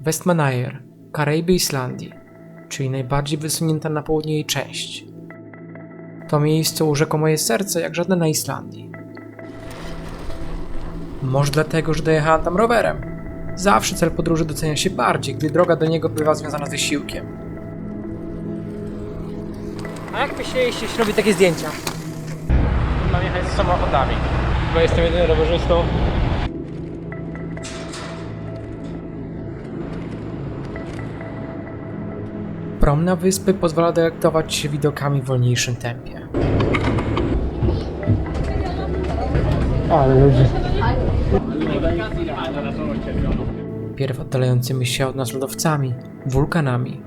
Westmanayer, Karaiby Islandii, czyli najbardziej wysunięta na południe jej część. To miejsce urzekło moje serce jak żadne na Islandii. Może dlatego, że dojechałem tam rowerem. Zawsze cel podróży docenia się bardziej, gdy droga do niego bywa związana z wysiłkiem. A jak myśleliście, się robi takie zdjęcia? Mam jechać z samochodami. Bo jestem jedynym rowerzystą. Prom na wyspy pozwala delektować się widokami w wolniejszym tempie. Ale ludzie. Pierw oddalającymi się od nas lodowcami, wulkanami.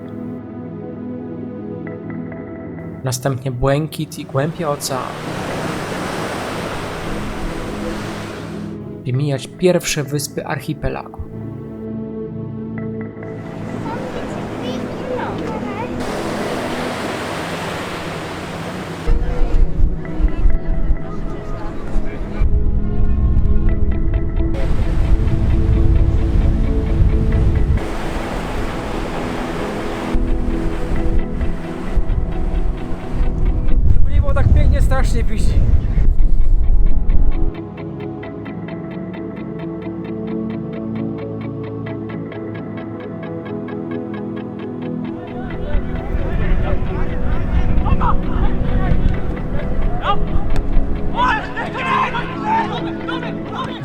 Następnie błękit i głębie oceanu. By mijać pierwsze wyspy archipelagu. Strasznie piści.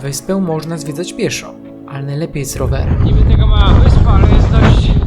Wyspę można zwiedzać pieszo, ale najlepiej z rowerem. Niby tego mała wyspa, ale jest dość...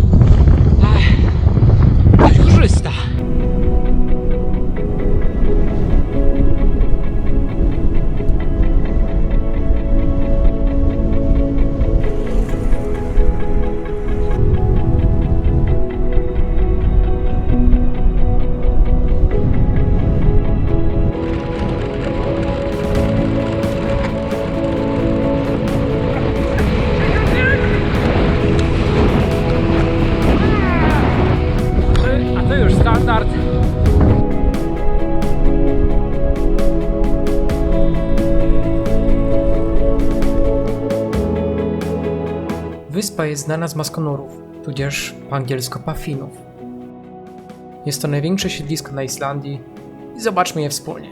Wyspa jest znana z maskonurów, tudzież po angielsku pafinów. Jest to największe siedlisko na Islandii i zobaczmy je wspólnie.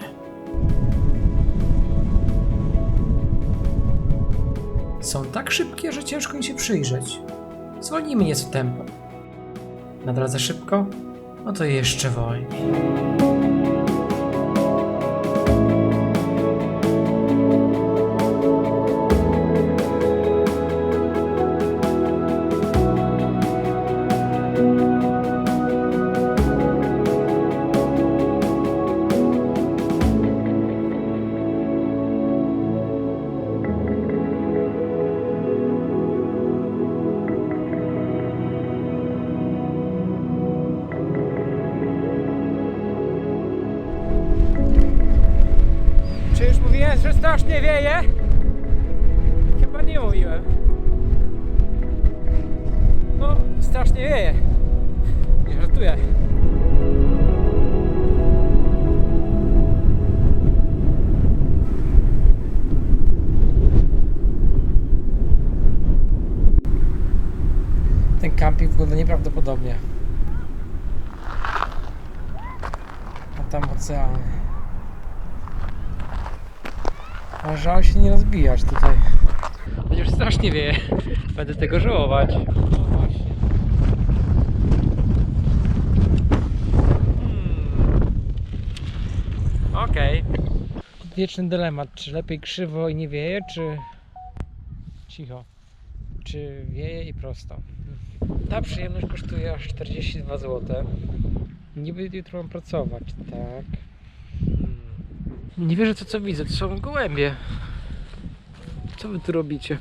Są tak szybkie, że ciężko im się przyjrzeć. Zwolnijmy nieco tempo. Za szybko? No to jeszcze wolniej. Strasznie wieje? Chyba nie mówiłem. No, strasznie wieje. Nie żartuję. Ten camping wygląda nieprawdopodobnie. A tam ocean. A żal się nie rozbijać tutaj. Chociaż strasznie wieje. Będę tego żałować. No właśnie. Okej. Wieczny dylemat, czy lepiej krzywo i nie wieje, czy cicho. Czy wieje i prosto. Ta przyjemność kosztuje aż 42 zł. Niby jutro mam pracować, tak. Nie wierzę to co widzę, to są gołębie. Co wy tu robicie?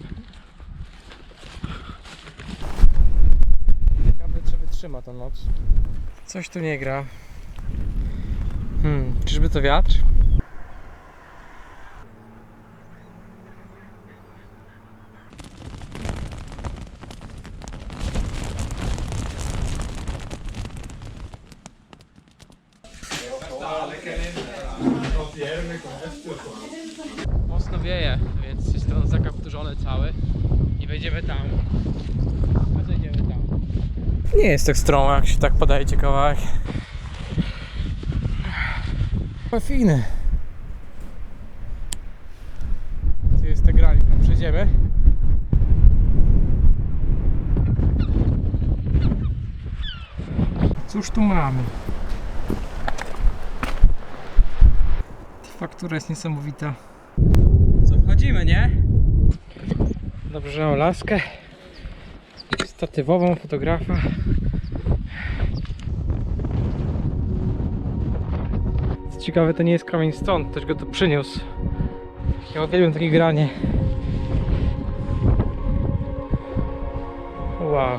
Ciekawe czy wytrzyma ta noc. Coś tu nie gra. Hmm, czyżby to wiatr? Mocno wieje, więc jest on zakapturzony cały. I wejdziemy tam. Co idziemy? Nie jest tak stromo, jak się tak podajecie kawałek. Ma finy. Tu jest ta granik, tam przejdziemy. Cóż tu mamy? Faktura jest niesamowita. Wchodzimy, nie? Dobrze, mam laskę. Statywową fotografa. Co ciekawe, to nie jest kamień stąd, ktoś go tu przyniósł. Ja uwielbiam takie granie. Wow.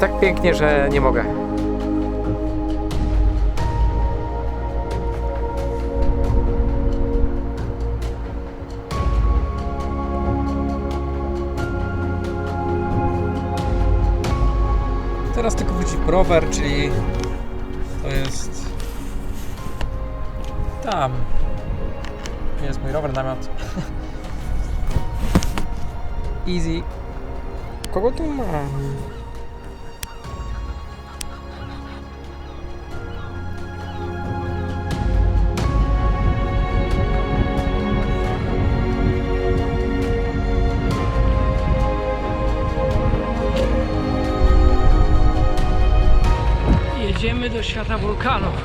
Tak pięknie, że nie mogę. Teraz tylko wróci rower, czyli to jest tam. Jest mój rower, namiot. Easy. Kogo tu mam? Wulkanów.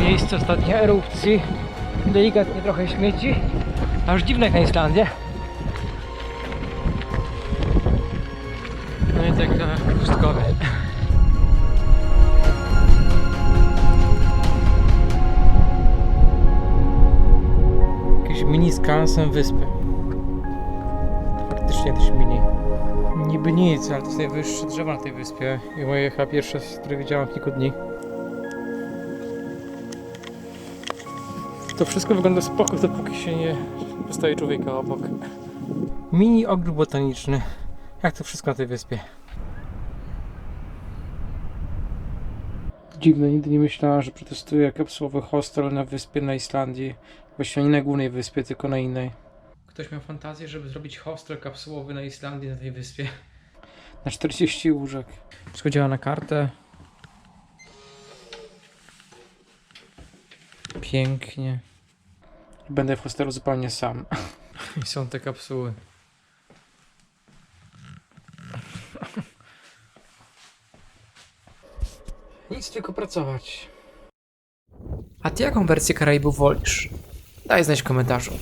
Miejsce ostatniej erupcji. Delikatnie trochę śmieci. Aż dziwne jak na Islandzie. No i tak na pustkowie. Mini skansen wyspy. Faktycznie też mini. Niby nic, ale to jest najwyższe drzewo na tej wyspie. I moje chyba pierwsze, które widziałem w kilku dni. To wszystko wygląda spoko, dopóki się nie postawi człowieka obok. Mini ogród botaniczny. Jak to wszystko na tej wyspie. Dziwne, nigdy nie myślałem, że przetestuję kapsułowy hostel na wyspie na Islandii. Właściwie nie na głównej wyspie, tylko na innej. Ktoś miał fantazję, żeby zrobić hostel kapsułowy na Islandii, na tej wyspie. Na 40 łóżek. Wszystko działa na kartę. Pięknie. Będę w hostelu zupełnie sam. I są te kapsuły. Nic, tylko pracować. A ty jaką wersję Karaibów wolisz? Daj znać w komentarzu.